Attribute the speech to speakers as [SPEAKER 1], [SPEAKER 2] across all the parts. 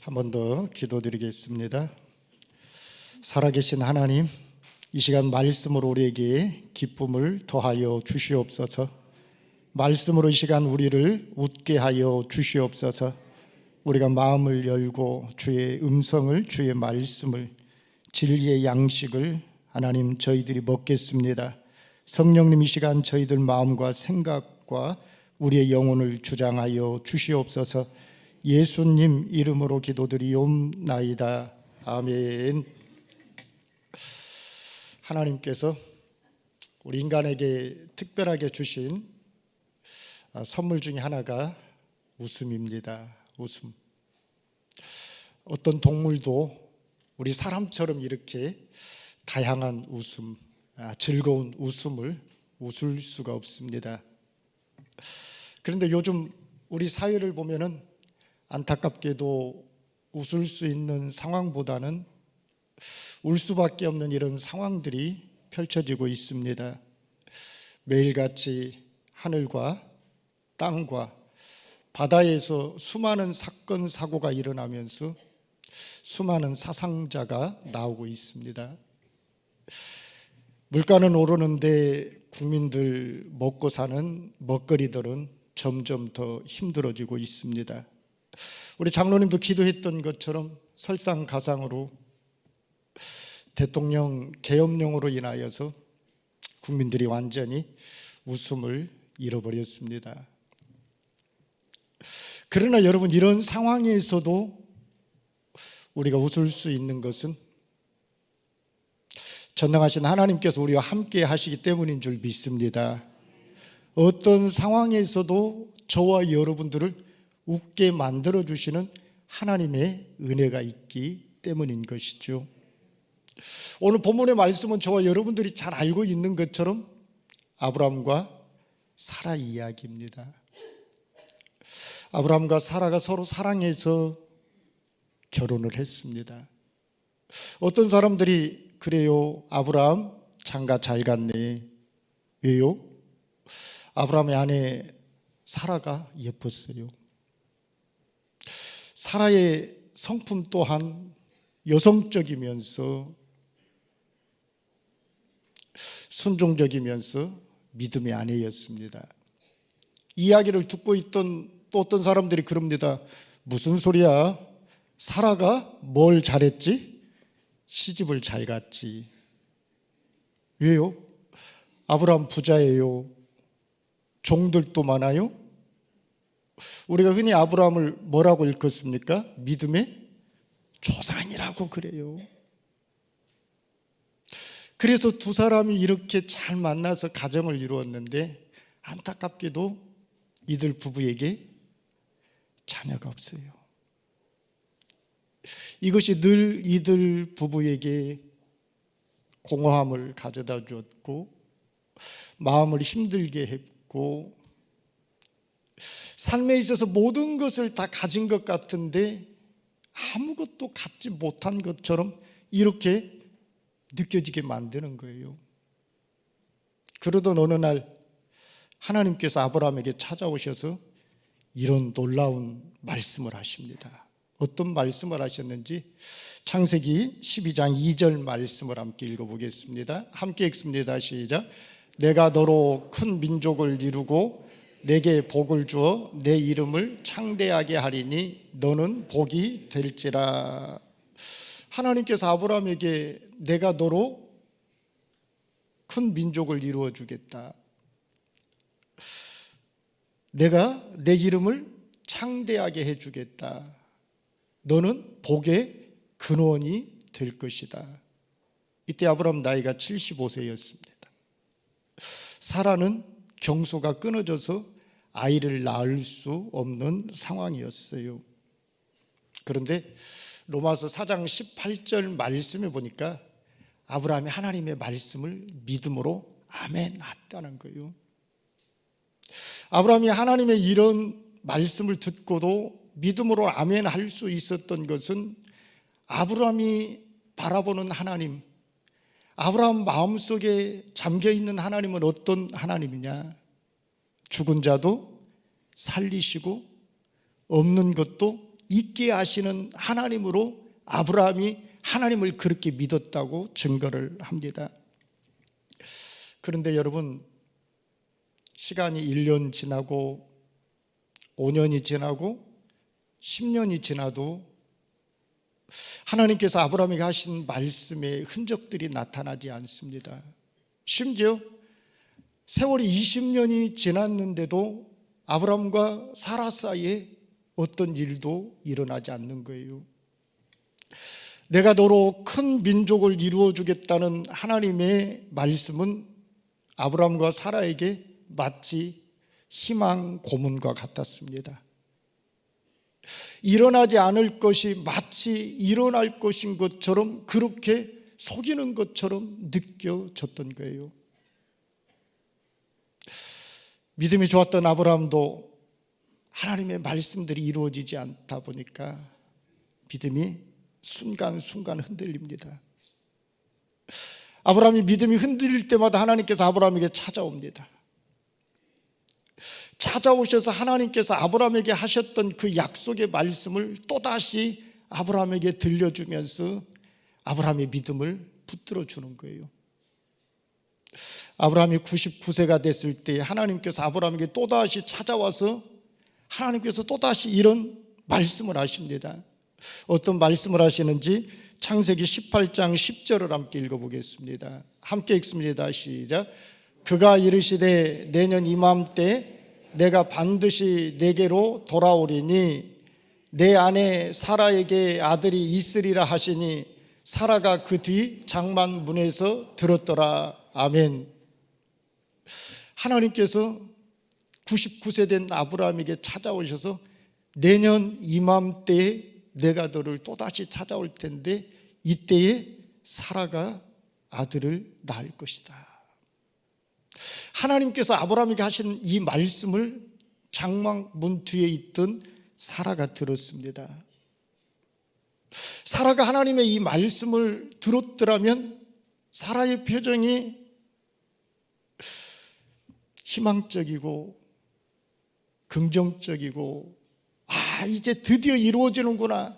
[SPEAKER 1] 한 번 더 기도드리겠습니다. 살아계신 하나님, 이 시간 말씀으로 우리에게 기쁨을 더하여 주시옵소서. 말씀으로 이 시간 우리를 웃게 하여 주시옵소서. 우리가 마음을 열고 주의 음성을 주의 말씀을 진리의 양식을 하나님 저희들이 먹겠습니다. 성령님 이 시간 저희들 마음과 생각과 우리의 영혼을 주장하여 주시옵소서. 예수님 이름으로 기도드리옵나이다. 아멘. 하나님께서 우리 인간에게 특별하게 주신 아, 선물 중에 하나가 웃음입니다. 웃음. 어떤 동물도 우리 사람처럼 이렇게 다양한 웃음, 아, 즐거운 웃음을 웃을 수가 없습니다. 그런데 요즘 우리 사회를 보면은 안타깝게도 웃을 수 있는 상황보다는 울 수밖에 없는 이런 상황들이 펼쳐지고 있습니다. 매일같이 하늘과 땅과 바다에서 수많은 사건 사고가 일어나면서 수많은 사상자가 나오고 있습니다. 물가는 오르는데 국민들 먹고 사는 먹거리들은 점점 더 힘들어지고 있습니다. 우리 장로님도 기도했던 것처럼 설상가상으로 대통령 계엄령으로 인하여서 국민들이 완전히 웃음을 잃어버렸습니다. 그러나 여러분 이런 상황에서도 우리가 웃을 수 있는 것은 전능하신 하나님께서 우리와 함께 하시기 때문인 줄 믿습니다. 어떤 상황에서도 저와 여러분들을 웃게 만들어 주시는 하나님의 은혜가 있기 때문인 것이죠. 오늘 본문의 말씀은 저와 여러분들이 잘 알고 있는 것처럼 아브라함과 사라 이야기입니다. 아브라함과 사라가 서로 사랑해서 결혼을 했습니다. 어떤 사람들이 그래요. 아브라함 장가 잘 갔네. 왜요? 아브라함의 아내 사라가 예뻤어요. 사라의 성품 또한 여성적이면서 순종적이면서 믿음의 아내였습니다. 이야기를 듣고 있던 또 어떤 사람들이 그럽니다. 무슨 소리야? 사라가 뭘 잘했지? 시집을 잘 갔지. 왜요? 아브라함 부자예요. 종들도 많아요. 우리가 흔히 아브라함을 뭐라고 읽었습니까? 믿음의 조상이라고 그래요. 그래서 두 사람이 이렇게 잘 만나서 가정을 이루었는데 안타깝게도 이들 부부에게 자녀가 없어요. 이것이 늘 이들 부부에게 공허함을 가져다 주었고 마음을 힘들게 했고 삶에 있어서 모든 것을 다 가진 것 같은데 아무것도 갖지 못한 것처럼 이렇게 느껴지게 만드는 거예요. 그러던 어느 날 하나님께서 아브라함에게 찾아오셔서 이런 놀라운 말씀을 하십니다. 어떤 말씀을 하셨는지 창세기 12장 2절 말씀을 함께 읽어보겠습니다. 함께 읽습니다. 시작. 내가 너로 큰 민족을 이루고 내게 복을 주어 내 이름을 창대하게 하리니 너는 복이 될지라. 하나님께서 아브라함에게 내가 너로 큰 민족을 이루어 주겠다. 내가 내 이름을 창대하게 해 주겠다. 너는 복의 근원이 될 것이다. 이때 아브라함 나이가 75세였습니다. 사라는 경소가 끊어져서 아이를 낳을 수 없는 상황이었어요. 그런데 로마서 4장 18절 말씀에 보니까 아브라함이 하나님의 말씀을 믿음으로 아멘 했다는 거예요. 아브라함이 하나님의 이런 말씀을 듣고도 믿음으로 아멘 할 수 있었던 것은 아브라함이 바라보는 하나님, 아브라함 마음속에 잠겨 있는 하나님은 어떤 하나님이냐? 죽은 자도 살리시고 없는 것도 있게 하시는 하나님으로 아브라함이 하나님을 그렇게 믿었다고 증거를 합니다. 그런데 여러분 시간이 1년 지나고 5년이 지나고 10년이 지나도 하나님께서 아브라함에게 하신 말씀의 흔적들이 나타나지 않습니다. 심지어 세월이 20년이 지났는데도 아브라함과 사라 사이에 어떤 일도 일어나지 않는 거예요. 내가 너로 큰 민족을 이루어 주겠다는 하나님의 말씀은 아브라함과 사라에게 마치 희망 고문과 같았습니다. 일어나지 않을 것이 마치 일어날 것인 것처럼 그렇게 속이는 것처럼 느껴졌던 거예요. 믿음이 좋았던 아브라함도 하나님의 말씀들이 이루어지지 않다 보니까 믿음이 순간순간 흔들립니다. 아브라함이 믿음이 흔들릴 때마다 하나님께서 아브라함에게 찾아옵니다. 찾아오셔서 하나님께서 아브라함에게 하셨던 그 약속의 말씀을 또다시 아브라함에게 들려주면서 아브라함의 믿음을 붙들어 주는 거예요. 아브라함이 99세가 됐을 때 하나님께서 아브라함에게 또다시 찾아와서 하나님께서 또다시 이런 말씀을 하십니다. 어떤 말씀을 하시는지 창세기 18장 10절을 함께 읽어보겠습니다. 함께 읽습니다. 시작. 그가 이르시되 내년 이맘때 내가 반드시 내게로 돌아오리니 내 아내 사라에게 아들이 있으리라 하시니 사라가 그 뒤 장만 문에서 들었더라. 아멘. 하나님께서 99세 된 아브라함에게 찾아오셔서 내년 이맘때에 내가 너를 또다시 찾아올 텐데 이때에 사라가 아들을 낳을 것이다. 하나님께서 아브라함에게 하신 이 말씀을 장막문 뒤에 있던 사라가 들었습니다. 사라가 하나님의 이 말씀을 들었더라면 사라의 표정이 희망적이고 긍정적이고 아 이제 드디어 이루어지는구나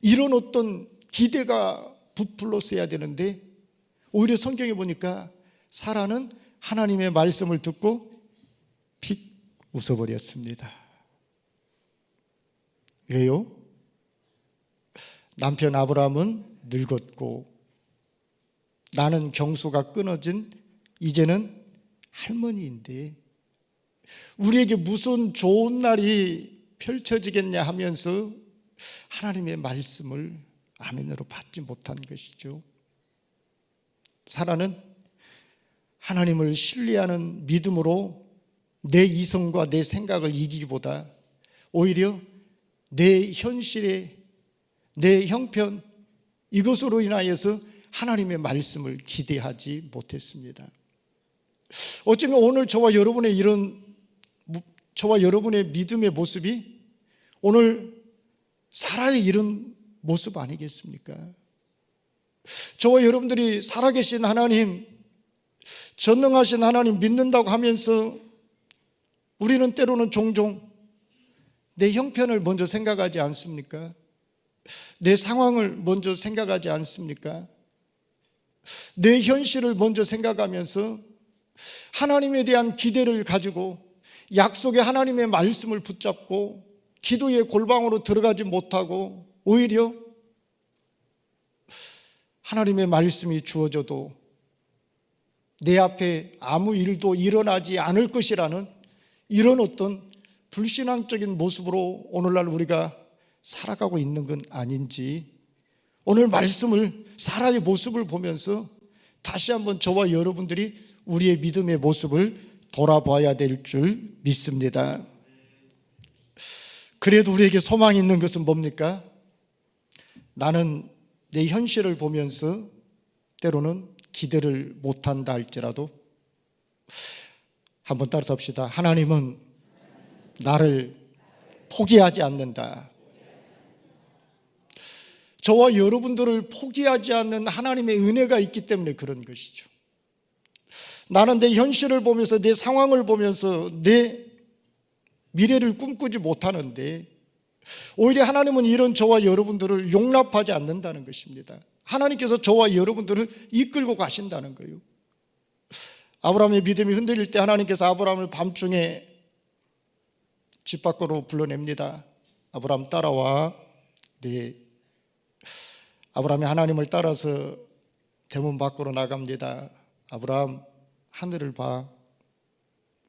[SPEAKER 1] 이런 어떤 기대가 부풀었어야 되는데 오히려 성경에 보니까 사라는 하나님의 말씀을 듣고 픽 웃어버렸습니다. 왜요? 남편 아브라함은 늙었고 나는 경수가 끊어진 이제는 할머니인데 우리에게 무슨 좋은 날이 펼쳐지겠냐 하면서 하나님의 말씀을 아멘으로 받지 못한 것이죠. 사라는 하나님을 신뢰하는 믿음으로 내 이성과 내 생각을 이기기보다 오히려 내 현실에 내 형편 이것으로 인하여서 하나님의 말씀을 기대하지 못했습니다. 어쩌면 오늘 저와 여러분의 이런 저와 여러분의 믿음의 모습이 오늘 사라의 이런 모습 아니겠습니까? 저와 여러분들이 살아계신 하나님, 전능하신 하나님 믿는다고 하면서 우리는 때로는 종종 내 형편을 먼저 생각하지 않습니까? 내 상황을 먼저 생각하지 않습니까? 내 현실을 먼저 생각하면서 하나님에 대한 기대를 가지고 약속의 하나님의 말씀을 붙잡고 기도의 골방으로 들어가지 못하고 오히려 하나님의 말씀이 주어져도 내 앞에 아무 일도 일어나지 않을 것이라는 이런 어떤 불신앙적인 모습으로 오늘날 우리가 살아가고 있는 건 아닌지 오늘 말씀을 사라의 모습을 보면서 다시 한번 저와 여러분들이 우리의 믿음의 모습을 돌아봐야 될 줄 믿습니다. 그래도 우리에게 소망이 있는 것은 뭡니까? 나는 내 현실을 보면서 때로는 기대를 못한다 할지라도 한번 따라서 합시다. 하나님은 나를 포기하지 않는다. 저와 여러분들을 포기하지 않는 하나님의 은혜가 있기 때문에 그런 것이죠. 나는 내 현실을 보면서 내 상황을 보면서 내 미래를 꿈꾸지 못하는데 오히려 하나님은 이런 저와 여러분들을 용납하지 않는다는 것입니다. 하나님께서 저와 여러분들을 이끌고 가신다는 거예요. 아브라함의 믿음이 흔들릴 때 하나님께서 아브라함을 밤중에 집 밖으로 불러냅니다. 아브라함 따라와. 네. 아브라함이 하나님을 따라서 대문 밖으로 나갑니다. 아브라함 하늘을 봐.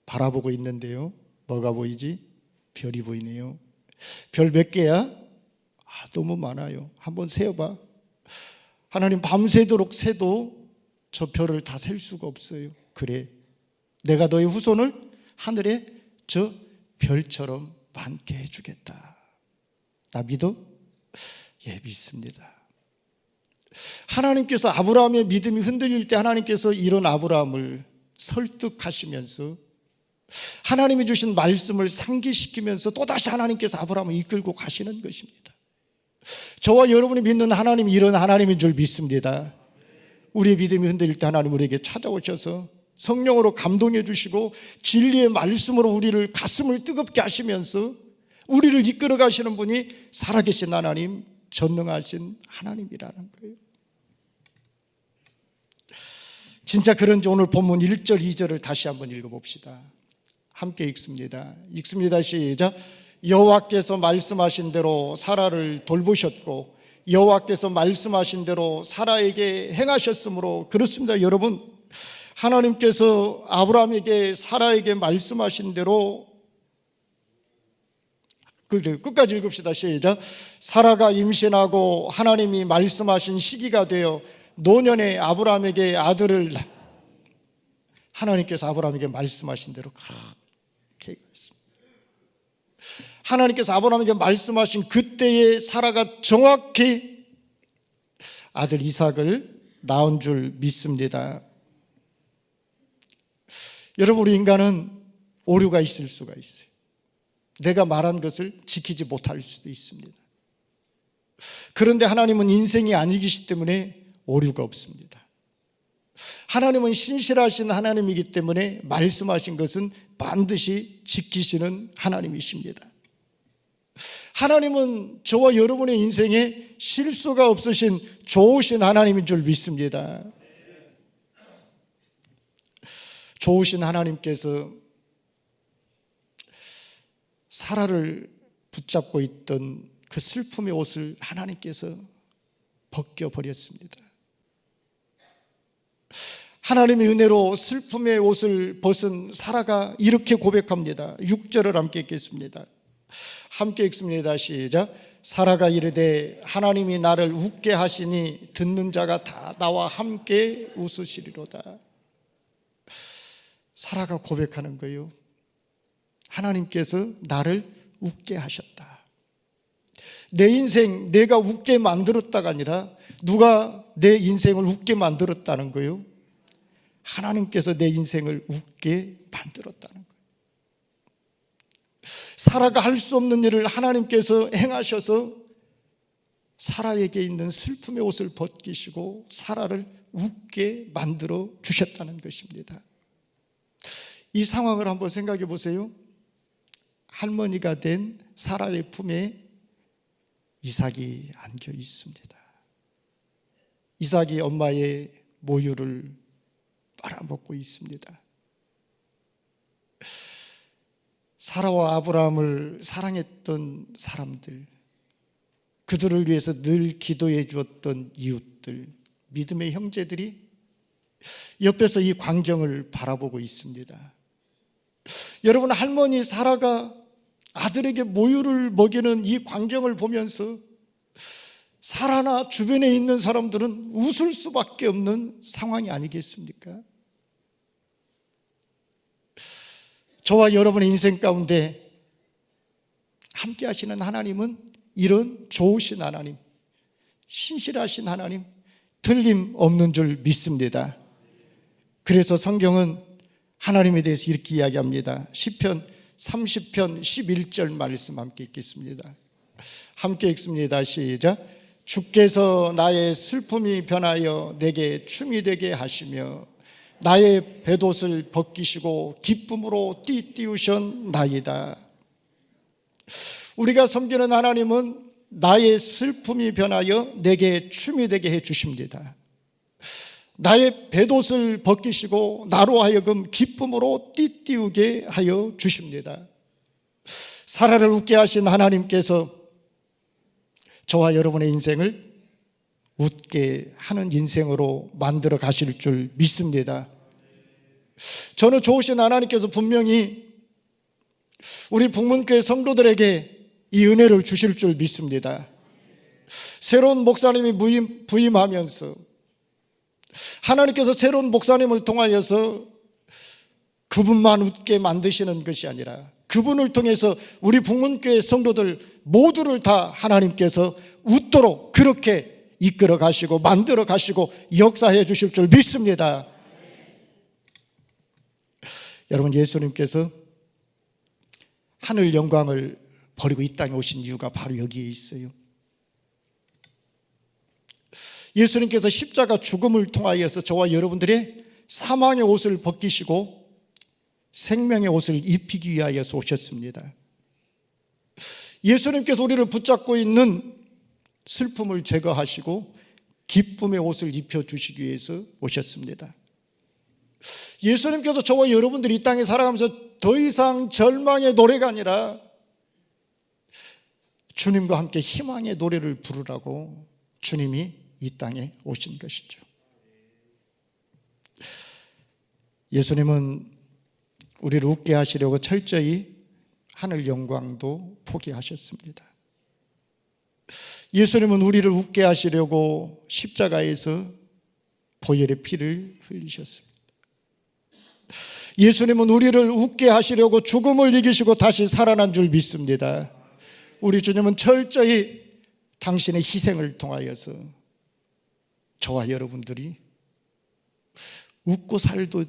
[SPEAKER 1] 바라보고 있는데요. 뭐가 보이지? 별이 보이네요. 별 몇 개야? 아, 너무 많아요. 한번 세어봐. 하나님 밤새도록 새도 저 별을 다 셀 수가 없어요. 그래. 내가 너의 후손을 하늘에 저 별처럼 많게 해주겠다. 나 믿어? 예, 믿습니다. 하나님께서 아브라함의 믿음이 흔들릴 때 하나님께서 이런 아브라함을 설득하시면서 하나님이 주신 말씀을 상기시키면서 또다시 하나님께서 아브라함을 이끌고 가시는 것입니다. 저와 여러분이 믿는 하나님이 이런 하나님인 줄 믿습니다. 우리의 믿음이 흔들릴 때 하나님 우리에게 찾아오셔서 성령으로 감동해 주시고 진리의 말씀으로 우리를 가슴을 뜨겁게 하시면서 우리를 이끌어 가시는 분이 살아계신 하나님, 전능하신 하나님이라는 거예요. 진짜 그런지 오늘 본문 1절, 2절을 다시 한번 읽어봅시다. 함께 읽습니다. 읽습니다. 시작. 여호와께서 말씀하신 대로 사라를 돌보셨고 여호와께서 말씀하신 대로 사라에게 행하셨으므로 그렇습니다. 여러분 하나님께서 아브라함에게 사라에게 말씀하신 대로 끝까지 읽읍시다. 시작. 사라가 임신하고 하나님이 말씀하신 시기가 되어 노년에 아브라함에게 아들을 낳- 하나님께서 아브라함에게 말씀하신 대로 그렇게 했습니다. 하나님께서 아브라함에게 말씀하신 그때에 사라가 정확히 아들 이삭을 낳은 줄 믿습니다. 여러분 우리 인간은 오류가 있을 수가 있어요. 내가 말한 것을 지키지 못할 수도 있습니다. 그런데 하나님은 인생이 아니기 때문에 오류가 없습니다. 하나님은 신실하신 하나님이기 때문에 말씀하신 것은 반드시 지키시는 하나님이십니다. 하나님은 저와 여러분의 인생에 실수가 없으신 좋으신 하나님인 줄 믿습니다. 좋으신 하나님께서 사라를 붙잡고 있던 그 슬픔의 옷을 하나님께서 벗겨 버렸습니다. 하나님의 은혜로 슬픔의 옷을 벗은 사라가 이렇게 고백합니다. 6절을 함께 읽겠습니다. 함께 읽습니다. 시작. 사라가 이르되 하나님이 나를 웃게 하시니 듣는 자가 다 나와 함께 웃으시리로다. 사라가 고백하는 거예요. 하나님께서 나를 웃게 하셨다. 내 인생 내가 웃게 만들었다가 아니라 누가 내 인생을 웃게 만들었다는 거예요. 하나님께서 내 인생을 웃게 만들었다는 거예요. 사라가 할 수 없는 일을 하나님께서 행하셔서 사라에게 있는 슬픔의 옷을 벗기시고 사라를 웃게 만들어 주셨다는 것입니다. 이 상황을 한번 생각해 보세요. 할머니가 된 사라의 품에 이삭이 안겨 있습니다. 이삭이 엄마의 모유를 빨아먹고 있습니다. 사라와 아브라함을 사랑했던 사람들, 그들을 위해서 늘 기도해 주었던 이웃들, 믿음의 형제들이 옆에서 이 광경을 바라보고 있습니다. 여러분, 할머니 사라가 아들에게 모유를 먹이는 이 광경을 보면서 사라나 주변에 있는 사람들은 웃을 수밖에 없는 상황이 아니겠습니까? 저와 여러분의 인생 가운데 함께 하시는 하나님은 이런 좋으신 하나님, 신실하신 하나님, 틀림 없는 줄 믿습니다. 그래서 성경은 하나님에 대해서 이렇게 이야기합니다. 10편 30편 11절 말씀 함께 읽겠습니다. 함께 읽습니다. 시작. 주께서 나의 슬픔이 변하여 내게 춤이 되게 하시며 나의 배옷을 벗기시고 기쁨으로 띠띠우셨나이다. 우리가 섬기는 하나님은 나의 슬픔이 변하여 내게 춤이 되게 해 주십니다. 나의 배옷을 벗기시고 나로 하여금 기쁨으로 띠띠우게 하여 주십니다. 사라를 웃게 하신 하나님께서 저와 여러분의 인생을 웃게 하는 인생으로 만들어 가실 줄 믿습니다. 저는 좋으신 하나님께서 분명히 우리 북문교회 성도들에게 이 은혜를 주실 줄 믿습니다. 새로운 목사님이 부임, 부임하면서 하나님께서 새로운 목사님을 통하여서 그분만 웃게 만드시는 것이 아니라 그분을 통해서 우리 북문교회 성도들 모두를 다 하나님께서 웃도록 그렇게 이끌어 가시고 만들어 가시고 역사해 주실 줄 믿습니다. 여러분 예수님께서 하늘 영광을 버리고 이 땅에 오신 이유가 바로 여기에 있어요. 예수님께서 십자가 죽음을 통하여서 저와 여러분들의 사망의 옷을 벗기시고 생명의 옷을 입히기 위하여서 오셨습니다. 예수님께서 우리를 붙잡고 있는 슬픔을 제거하시고 기쁨의 옷을 입혀주시기 위해서 오셨습니다. 예수님께서 저와 여러분들이 이 땅에 살아가면서 더 이상 절망의 노래가 아니라 주님과 함께 희망의 노래를 부르라고 주님이 이 땅에 오신 것이죠. 예수님은 우리를 웃게 하시려고 철저히 하늘 영광도 포기하셨습니다. 예수님은 우리를 웃게 하시려고 십자가에서 보혈의 피를 흘리셨습니다. 예수님은 우리를 웃게 하시려고 죽음을 이기시고 다시 살아난 줄 믿습니다. 우리 주님은 철저히 당신의 희생을 통하여서 저와 여러분들이 웃고 살도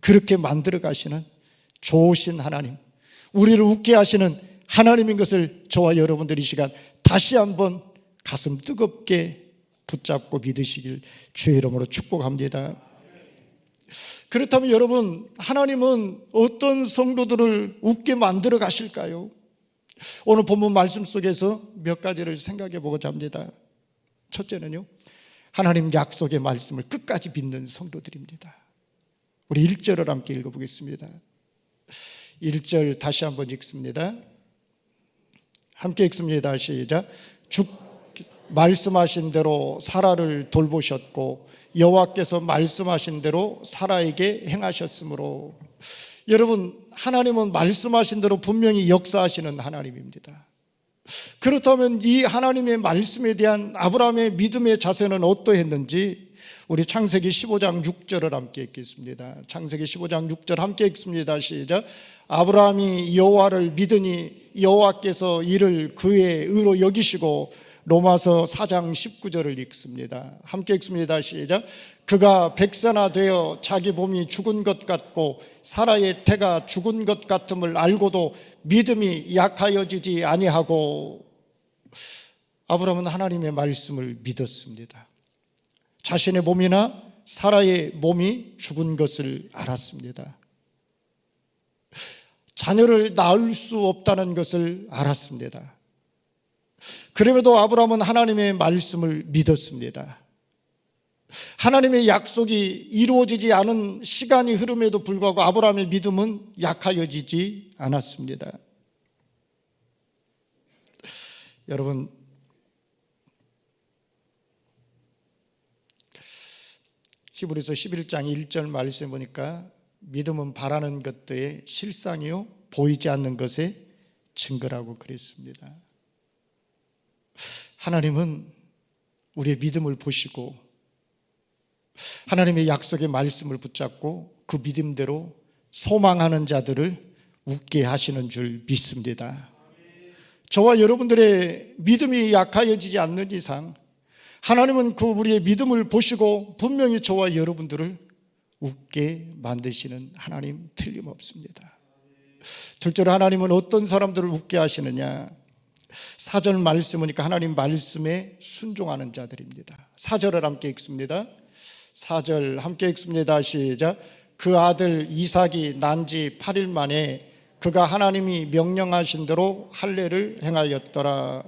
[SPEAKER 1] 그렇게 만들어 가시는 좋으신 하나님, 우리를 웃게 하시는 하나님인 것을 저와 여러분들이 이 시간 다시 한번 가슴 뜨겁게 붙잡고 믿으시길 주의 이름으로 축복합니다. 그렇다면 여러분, 하나님은 어떤 성도들을 웃게 만들어 가실까요? 오늘 본문 말씀 속에서 몇 가지를 생각해 보고자 합니다. 첫째는요, 하나님 약속의 말씀을 끝까지 믿는 성도들입니다. 우리 1절을 함께 읽어보겠습니다. 1절 다시 한번 읽습니다. 함께 읽습니다. 시작. 주 말씀하신 대로 사라를 돌보셨고 여호와께서 말씀하신 대로 사라에게 행하셨으므로 여러분 하나님은 말씀하신 대로 분명히 역사하시는 하나님입니다. 그렇다면 이 하나님의 말씀에 대한 아브라함의 믿음의 자세는 어떠했는지 우리 창세기 15장 6절을 함께 읽겠습니다. 창세기 15장 6절 함께 읽습니다. 시작. 아브라함이 여호와를 믿으니 여호와께서 이를 그의 의로 여기시고 로마서 4장 19절을 읽습니다. 함께 읽습니다. 시작. 그가 백세나 되어 자기 몸이 죽은 것 같고 사라의 태가 죽은 것 같음을 알고도 믿음이 약하여지지 아니하고 아브라함은 하나님의 말씀을 믿었습니다. 자신의 몸이나 사라의 몸이 죽은 것을 알았습니다. 자녀를 낳을 수 없다는 것을 알았습니다. 그럼에도 아브라함은 하나님의 말씀을 믿었습니다. 하나님의 약속이 이루어지지 않은 시간이 흐름에도 불구하고 아브라함의 믿음은 약하여지지 않았습니다. 여러분, 히브리서 11장 1절 말씀 보니까 믿음은 바라는 것들의 실상이요 보이지 않는 것의 증거라고 그랬습니다. 하나님은 우리의 믿음을 보시고 하나님의 약속의 말씀을 붙잡고 그 믿음대로 소망하는 자들을 웃게 하시는 줄 믿습니다. 저와 여러분들의 믿음이 약하여지지 않는 이상 하나님은 그 우리의 믿음을 보시고 분명히 저와 여러분들을 웃게 만드시는 하나님 틀림없습니다. 둘째로 하나님은 어떤 사람들을 웃게 하시느냐? 사절 말씀이니까 하나님 말씀에 순종하는 자들입니다. 사절을 함께 읽습니다. 사절 함께 읽습니다. 시작. 그 아들 이삭이 난 지 8일 만에 그가 하나님이 명령하신 대로 할례를 행하였더라.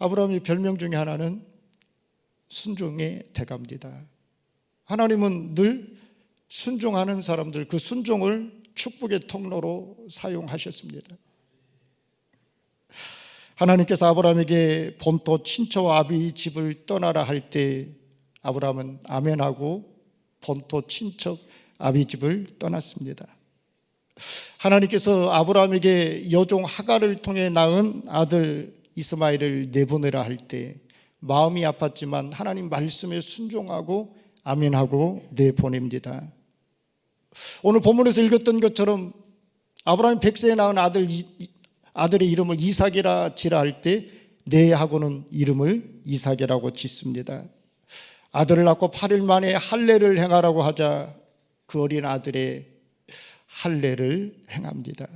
[SPEAKER 1] 아브라함의 별명 중에 하나는 순종의 대가입니다. 하나님은 늘 순종하는 사람들 그 순종을 축복의 통로로 사용하셨습니다. 하나님께서 아브라함에게 본토 친처와 아비 집을 떠나라 할 때 아브라함은 아멘하고 본토 친척 아비 집을 떠났습니다. 하나님께서 아브라함에게 여종 하가를 통해 낳은 아들 이스마엘을 내보내라 할 때 마음이 아팠지만 하나님 말씀에 순종하고 아멘하고 내보냅니다. 오늘 본문에서 읽었던 것처럼 아브라함 백세에 낳은 아들 아들의 이름을 이삭이라 지라 할때 네하고는 이름을 이삭이라고 짓습니다. 아들을 낳고 8일 만에 할례를 행하라고 하자 그 어린 아들의 할례를 행합니다.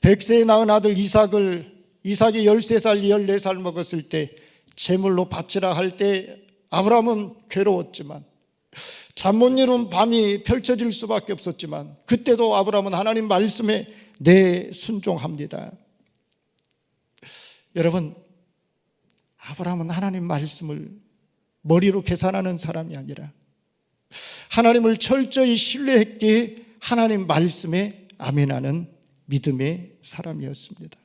[SPEAKER 1] 백세에 낳은 아들 이삭을 이삭이 13살, 14살 먹었을 때 제물로 바치라 할 때 아브라함은 괴로웠지만 잠 못 이룬 밤이 펼쳐질 수밖에 없었지만 그때도 아브라함은 하나님 말씀에 내 순종합니다. 여러분 아브라함은 하나님 말씀을 머리로 계산하는 사람이 아니라 하나님을 철저히 신뢰했기에 하나님 말씀에 아멘하는 믿음의 사람이었습니다.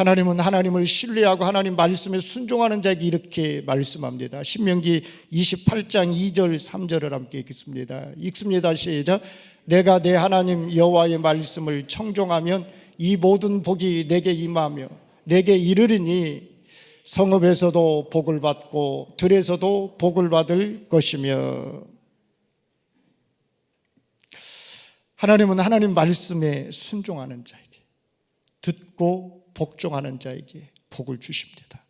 [SPEAKER 1] 하나님은 하나님을 신뢰하고 하나님 말씀에 순종하는 자에게 이렇게 말씀합니다. 신명기 28장 2절 3절을 함께 읽겠습니다. 읽습니다. 시작. 내가 내 하나님 여호와의 말씀을 청종하면 이 모든 복이 내게 임하며 내게 이르리니 성읍에서도 복을 받고 들에서도 복을 받을 것이며 하나님은 하나님 말씀에 순종하는 자에게 듣고 복종하는 자에게 복을 주십니다.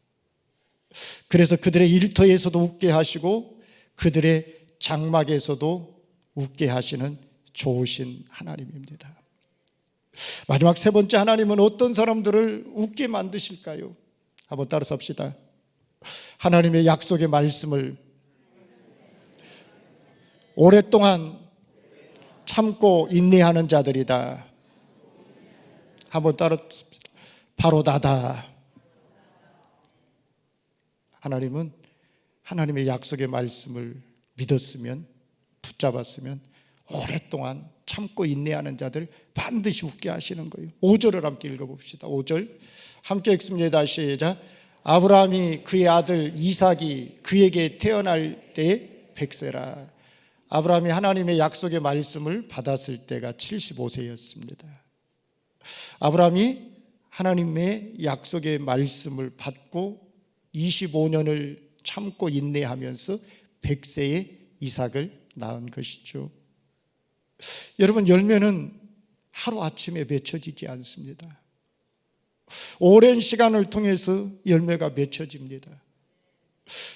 [SPEAKER 1] 그래서 그들의 일터에서도 웃게 하시고 그들의 장막에서도 웃게 하시는 좋으신 하나님입니다. 마지막 세 번째 하나님은 어떤 사람들을 웃게 만드실까요? 한번 따라서 합시다. 하나님의 약속의 말씀을 오랫동안 참고 인내하는 자들이다. 한번 따라 바로 나다. 하나님은 하나님의 약속의 말씀을 믿었으면 붙잡았으면 오랫동안 참고 인내하는 자들 반드시 웃게 하시는 거예요. 5절을 함께 읽어봅시다. 5절 함께 읽습니다. 시작. 아브라함이 그의 아들 이삭이 그에게 태어날 때 백세라. 아브라함이 하나님의 약속의 말씀을 받았을 때가 75세였습니다. 아브라함이 하나님의 약속의 말씀을 받고 25년을 참고 인내하면서 100세의 이삭을 낳은 것이죠. 여러분 열매는 하루아침에 맺혀지지 않습니다. 오랜 시간을 통해서 열매가 맺혀집니다.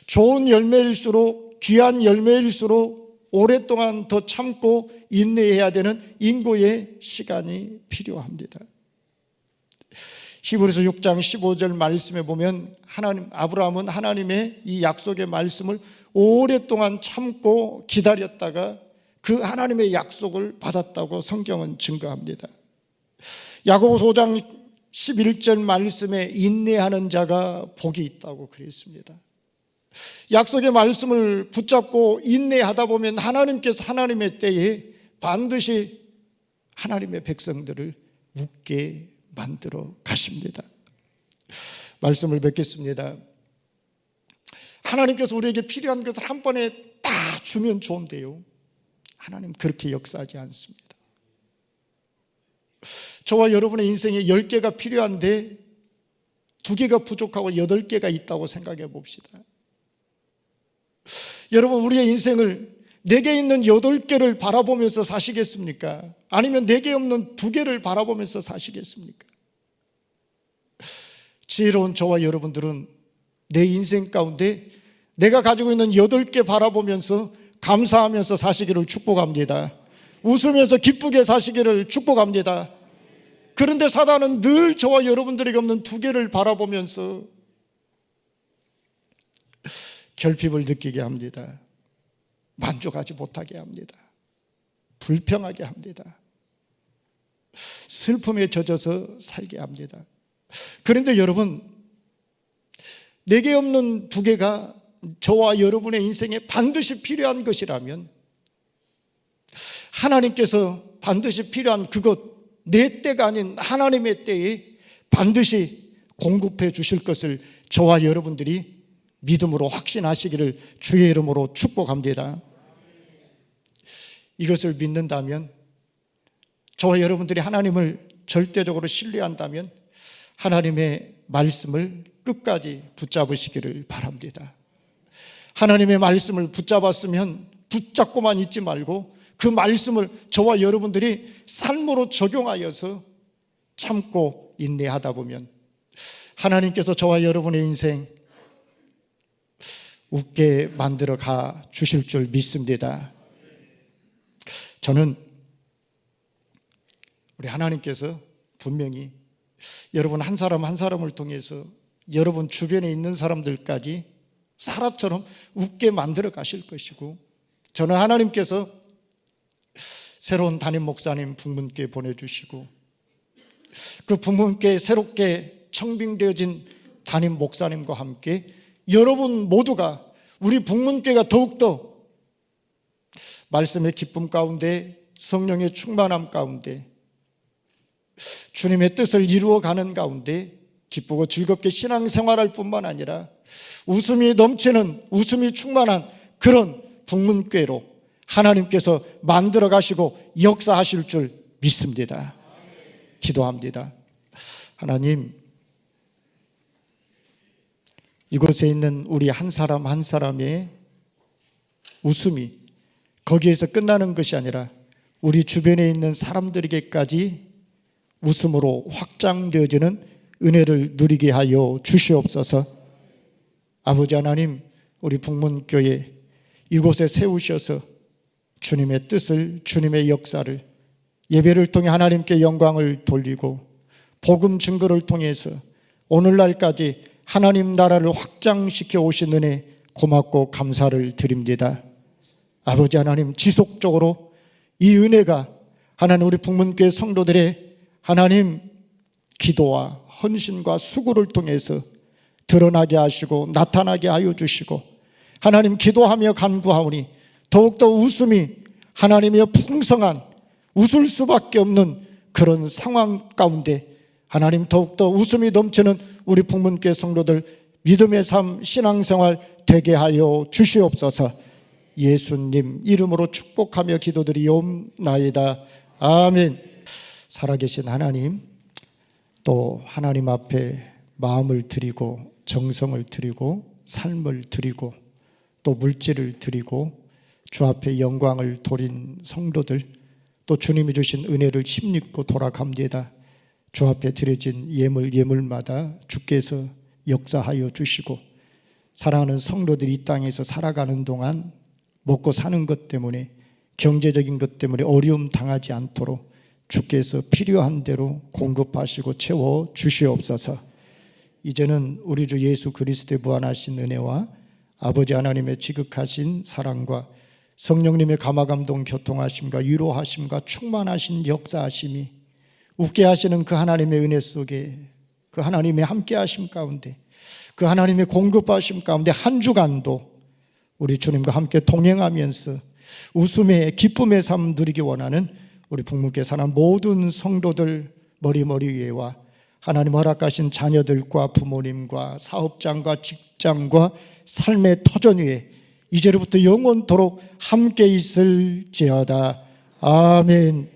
[SPEAKER 1] 좋은 열매일수록 귀한 열매일수록 오랫동안 더 참고 인내해야 되는 인고의 시간이 필요합니다. 히브리서 6장 15절 말씀에 보면 하나님 아브라함은 하나님의 이 약속의 말씀을 오랫동안 참고 기다렸다가 그 하나님의 약속을 받았다고 성경은 증거합니다. 야고보서 5장 11절 말씀에 인내하는 자가 복이 있다고 그랬습니다. 약속의 말씀을 붙잡고 인내하다 보면 하나님께서 하나님의 때에 반드시 하나님의 백성들을 웃게 만들어 가십니다. 말씀을 뵙겠습니다. 하나님께서 우리에게 필요한 것을 한 번에 다 주면 좋은데요. 하나님 그렇게 역사하지 않습니다. 저와 여러분의 인생에 10개가 필요한데 두 개가 부족하고 8개가 있다고 생각해 봅시다. 여러분, 우리의 인생을 4개 있는 8개를 바라보면서 사시겠습니까? 아니면 4개 없는 2개를 바라보면서 사시겠습니까? 지혜로운 저와 여러분들은 내 인생 가운데 내가 가지고 있는 8개 바라보면서 감사하면서 사시기를 축복합니다. 웃으면서 기쁘게 사시기를 축복합니다. 그런데 사단은 늘 저와 여러분들에게 없는 두 개를 바라보면서 결핍을 느끼게 합니다. 만족하지 못하게 합니다. 불평하게 합니다. 슬픔에 젖어서 살게 합니다. 그런데 여러분, 내게 없는 두 개가 저와 여러분의 인생에 반드시 필요한 것이라면 하나님께서 반드시 필요한 그것, 내 때가 아닌 하나님의 때에 반드시 공급해 주실 것을 저와 여러분들이 믿음으로 확신하시기를 주의 이름으로 축복합니다. 이것을 믿는다면 저와 여러분들이 하나님을 절대적으로 신뢰한다면 하나님의 말씀을 끝까지 붙잡으시기를 바랍니다. 하나님의 말씀을 붙잡았으면 붙잡고만 있지 말고 그 말씀을 저와 여러분들이 삶으로 적용하여서 참고 인내하다 보면 하나님께서 저와 여러분의 인생 웃게 만들어 가 주실 줄 믿습니다. 저는 우리 하나님께서 분명히 여러분 한 사람 한 사람을 통해서 여러분 주변에 있는 사람들까지 사라처럼 웃게 만들어 가실 것이고 저는 하나님께서 새로운 담임 목사님 북문께 보내주시고 그 북문께 새롭게 청빙되어진 담임 목사님과 함께 여러분 모두가 우리 북문교가 더욱더 말씀의 기쁨 가운데 성령의 충만함 가운데 주님의 뜻을 이루어가는 가운데 기쁘고 즐겁게 신앙생활할 뿐만 아니라 웃음이 넘치는 웃음이 충만한 그런 북문교로 하나님께서 만들어 가시고 역사하실 줄 믿습니다. 기도합니다. 하나님, 이곳에 있는 우리 한 사람 한 사람의 웃음이 거기에서 끝나는 것이 아니라 우리 주변에 있는 사람들에게까지 웃음으로 확장되어지는 은혜를 누리게 하여 주시옵소서. 아버지 하나님, 우리 북문교회 이곳에 세우셔서 주님의 뜻을, 주님의 역사를 예배를 통해 하나님께 영광을 돌리고 복음 증거를 통해서 오늘날까지 하나님 나라를 확장시켜 오신 은혜 고맙고 감사를 드립니다. 아버지 하나님 지속적으로 이 은혜가 하나님 우리 북문교회 성도들의 하나님 기도와 헌신과 수고를 통해서 드러나게 하시고 나타나게 하여 주시고 하나님 기도하며 간구하오니 더욱더 웃음이 하나님의 풍성한 웃을 수밖에 없는 그런 상황 가운데 하나님 더욱더 웃음이 넘치는 우리 북문교회 성도들 믿음의 삶 신앙생활 되게 하여 주시옵소서. 예수님 이름으로 축복하며 기도드리옵나이다. 아멘. 살아계신 하나님 또 하나님 앞에 마음을 드리고 정성을 드리고 삶을 드리고 또 물질을 드리고 주 앞에 영광을 돌린 성도들 또 주님이 주신 은혜를 힘입고 돌아갑니다. 주 앞에 드려진 예물 예물마다 주께서 역사하여 주시고 사랑하는 성도들이 이 땅에서 살아가는 동안 먹고 사는 것 때문에 경제적인 것 때문에 어려움 당하지 않도록 주께서 필요한 대로 공급하시고 채워 주시옵소서. 이제는 우리 주 예수 그리스도의 무한하신 은혜와 아버지 하나님의 지극하신 사랑과 성령님의 감화감동 교통하심과 위로하심과 충만하신 역사하심이 웃게 하시는 그 하나님의 은혜 속에 그 하나님의 함께 하심 가운데 그 하나님의 공급하심 가운데 한 주간도 우리 주님과 함께 동행하면서 웃음의 기쁨의 삶 누리기 원하는 우리 북문교회 사는 모든 성도들 머리머리 위에와 하나님 허락하신 자녀들과 부모님과 사업장과 직장과 삶의 터전 위에 이제로부터 영원토록 함께 있을지어다. 아멘.